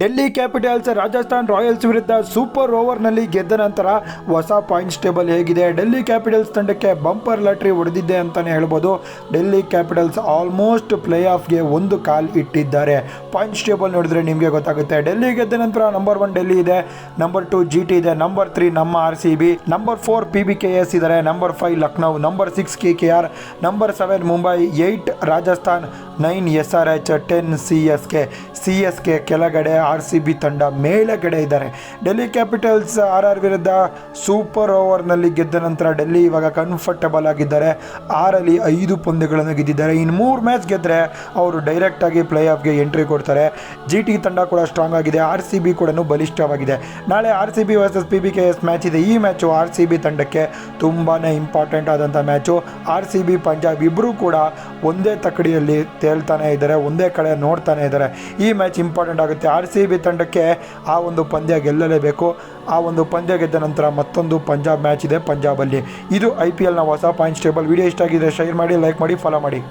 Delhi capitals Rajasthan Royals ವಿರುದ್ಧ super ಓವರ್ನಲ್ಲಿ ಗೆದ್ದ ನಂತರ ಹೊಸ ಪಾಯಿಂಟ್ಸ್ ಟೇಬಲ್ ಹೇಗಿದೆ. ಡೆಲ್ಲಿ ಕ್ಯಾಪಿಟಲ್ಸ್ ತಂಡಕ್ಕೆ ಬಂಪರ್ ಲಾಟ್ರಿ ಹೊಡೆದಿದೆ ಅಂತಲೇ ಹೇಳ್ಬೋದು. ಡೆಲ್ಲಿ ಕ್ಯಾಪಿಟಲ್ಸ್ ಆಲ್ಮೋಸ್ಟ್ ಪ್ಲೇ ಆಫ್ಗೆ ಒಂದು ಕಾಲ್ ಇಟ್ಟಿದ್ದಾರೆ. ಪಾಯಿಂಟ್ಸ್ ಟೇಬಲ್ ನೋಡಿದ್ರೆ ನಿಮಗೆ ಗೊತ್ತಾಗುತ್ತೆ. ಡೆಲ್ಲಿ ಗೆದ್ದ ನಂತರ ನಂಬರ್ ಒನ್ ಡೆಲ್ಲಿ ಇದೆ, ನಂಬರ್ ಟು ಜಿ ಟಿ ಇದೆ, ನಂಬರ್ ತ್ರೀ ನಮ್ಮ R C B, number four P B K S ಇದ್ದಾರೆ, number five Lucknow, number six K K R, number seven Mumbai eight Rajasthan, nine S R H, ten C S K. C S K ಕೆಳಗಡೆ R C B ತಂಡ ಮೇಲಗಡೆ ಇದ್ದಾರೆ. Delhi capitals R R ವಿರುದ್ಧ super ಓವರ್ನಲ್ಲಿ ಗೆದ್ದ ನಂತರ ಡೆಲ್ಲಿ ಇವಾಗ comfortable ಆಗಿದ್ದಾರೆ. ಆರಲ್ಲಿ ಐದು ಪಂದ್ಯಗಳನ್ನು ಗೆದ್ದಿದ್ದಾರೆ. ಇನ್ನು ಮೂರು ಮ್ಯಾಚ್ ಗೆದ್ದರೆ ಅವರು ಡೈರೆಕ್ಟಾಗಿ ಪ್ಲೇ ಆಫ್ಗೆ ಎಂಟ್ರಿ ಕೊಡ್ತಾರೆ. ಜಿ ಟಿ ತಂಡ ಕೂಡ ಸ್ಟ್ರಾಂಗ್ ಆಗಿದೆ. ಆರ್ ಸಿ ಬಿ ಕೂಡ ಬಲಿಷ್ಠವಾಗಿದೆ. ನಾಳೆ R C B versus P B K S match ಇದೆ. ಈ ಮ್ಯಾಚು ಆರ್ ಸಿ ಬಿ ತಂಡಕ್ಕೆ ತುಂಬಾ ಇಂಪಾರ್ಟೆಂಟ್ ಆದಂಥ match R C B Punjab ಇಬ್ಬರೂ ಕೂಡ ಒಂದೇ ತಕ್ಕಡಿಯಲ್ಲಿ ತೇಳ್ತಾನೆ ಇದ್ದಾರೆ. ಒಂದೇ ಕಡೆ ನೋಡ್ತಾನೆ ಇದ್ದಾರೆ. ಈ ಮ್ಯಾಚ್ ಇಂಪಾರ್ಟೆಂಟ್ ಆಗುತ್ತೆ. ಆರ್ ಸಿ ಬಿ ತಂಡಕ್ಕೆ ಆ ಒಂದು ಪಂದ್ಯ ಗೆಲ್ಲಲೇಬೇಕು. ಆ ಒಂದು ಪಂದ್ಯ ಗೆದ್ದ ನಂತರ ಮತ್ತೊಂದು ಪಂಜಾಬ್ ಮ್ಯಾಚ್ ಇದೆ ಪಂಜಾಬಲ್ಲಿ. ಇದು ಐ ಪಿ ಎಲ್ನ ಹೊಸ ಪಾಯಿಂಟ್ಸ್ ಟೇಬಲ್ ವಿಡಿಯೋ ಇಷ್ಟ ಆಗಿದೆ ಶೇರ್ ಮಾಡಿ ಲೈಕ್ ಮಾಡಿ ಫಾಲೋ ಮಾಡಿ.